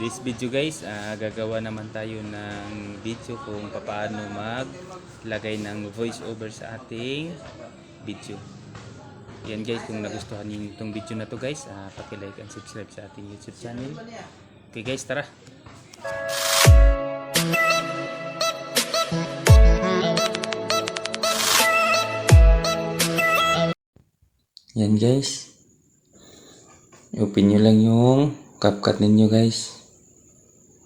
This video guys, ah, gagawa naman tayo ng video kung paano maglagay ng voice over sa ating video. Yan guys, kung nagustuhan niyo itong video na to guys, ah, paki-like and subscribe sa ating YouTube channel. Okay guys, tara! Yan guys. I-open nyo lang yung CapCut ninyo guys.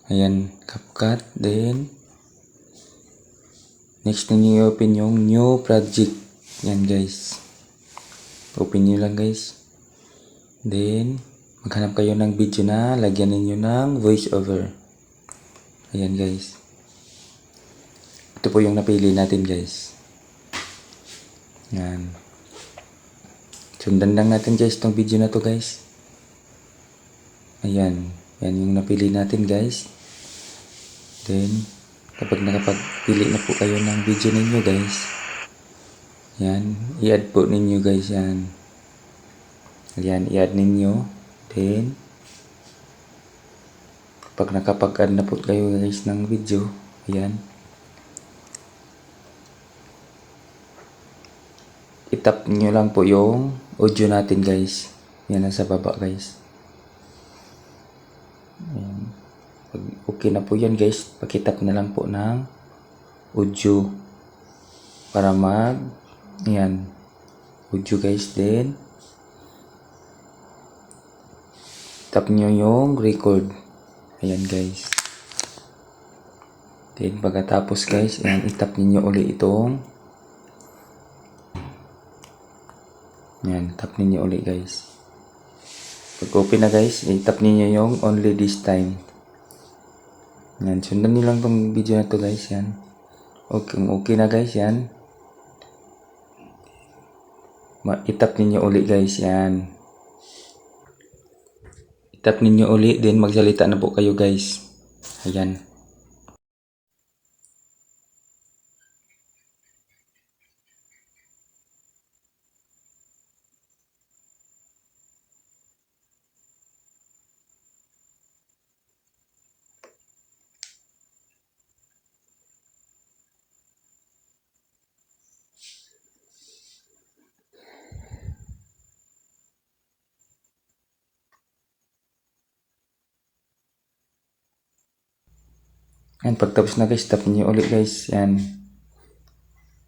Ayan, CapCut. Then, next ninyo i-open yung new project. Yan guys. Open nyo lang guys. Then, maghanap kayo ng video na lagyan ninyo ng voice over. Ayan guys. Ito po yung napili natin guys. Yan. Sundan lang natin guys tong video na to guys. Ayan. Yan yung napili natin guys. Then, kapag nakapagpili na po kayo ng video ninyo guys. Yan. I-add po ninyo guys yan. Yan. I-add ninyo. Then, kapag nakapag-add na po kayo guys ng video. Ayan. itap nyo lang po yung audio natin guys. Yan nasa baba guys. Ayan. Pag okay na po yan guys, pakitap na lang po ng audio para mag yan audio guys then tap nyo yung record ayan guys then pagkatapos guys ayan itap ninyo uli itong Yan, tap ninyo ulit guys. Pag open na guys, i-tap ninyo yung only this time. Yan, sundan nyo lang tong video na to guys, yan. Okay, okay na guys, yan. Itap ninyo ulit guys, yan. Itap ninyo ulit, then magsalita na po kayo guys. Ayan. Yan, pagtapos na guys, tap niyo ulit guys. Yan.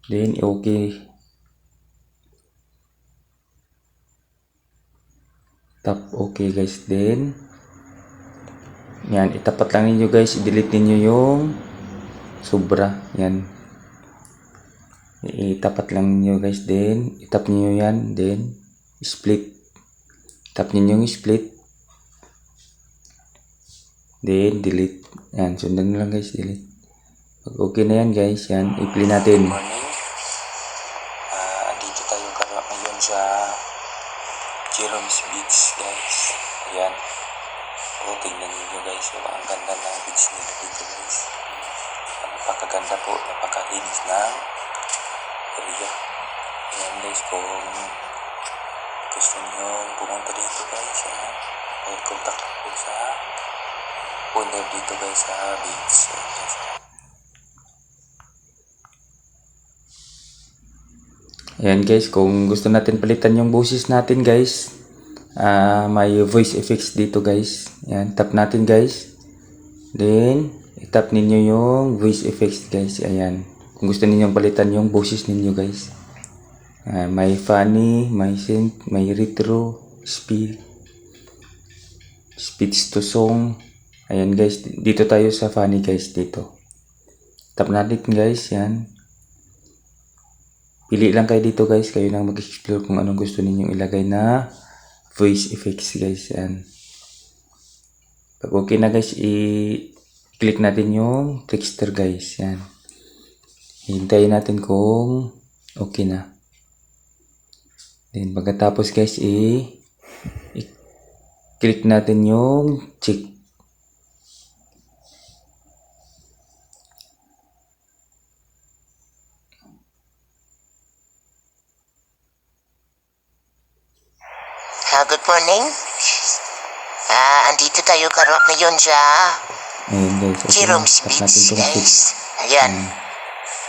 Then, okay. Tap okay guys. Then, yan, itapat lang ninyo guys. I-delete ninyo yung sobra. Yan. Itapat lang ninyo guys. Then, itap ninyo yan. Then, split. Tap ninyo yung split. Then, delete. Yan, sundan nyo lang guys, delete. Pag okay na yan guys, yan, i-play natin. Morning. Ah, dito tayo ngayon sa Jerome's Beach guys. Ayan. O, tingnan niyo guys. So, ang ganda ng beach nila dito guys. Napakaganda po, napakalinis ng area. Ayan guys, kung gusto niyo pumunta dito guys, ayan. Mag-contact po sa owner dito guys sa. Ayan, guys. Ayan guys, kung gusto natin palitan yung boses natin guys, ah may voice effects dito guys. Ayan, tap natin guys. Then, itap ninyo yung voice effects guys. Ayan. Kung gusto ninyong palitan yung boses ninyo guys. Ah, may funny, may synth, may retro, speed, speech to song. Ayan guys, dito tayo sa funny guys dito. Tap natin guys, yan. Pili lang kayo dito guys, kayo nang mag-explore kung anong gusto ninyong ilagay na voice effects guys, yan. Pag okay na guys, i-click natin yung texture guys, yan. Hintayin natin kung okay na. Then pagkatapos guys, i-click natin yung check Ah, good morning. Ah, andito tayo karoon ngayon sa Ayan guys. Okay, Jerome's Beach, guys. Ayan.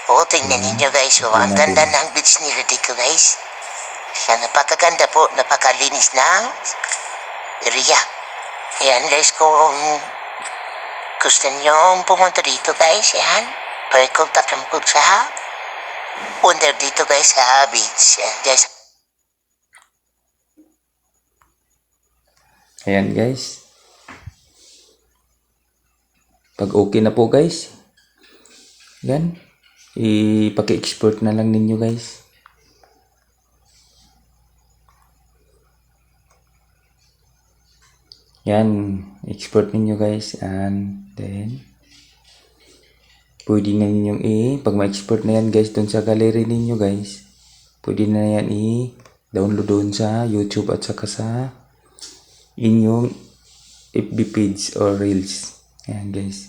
O, tingnan ninyo guys. O, ang ganda natin. ng beach nila dito guys. Yan, napakaganda po. Napakalinis na area. Ayan guys, kung gusto nyo pumunta dito guys, yan. Pwede contact lang po sa under dito guys sa beach. Yan guys. Ayan guys. Pag okay na po guys. Yan. Ipaki-export na lang ninyo guys. Yan. Export ninyo guys. And then. Pwede na ninyong i. Pag ma-export na yan guys dun sa gallery ninyo guys. Pwede na yan i. Download doon sa YouTube at saka sa inyong FB page or Reels. Ayan guys.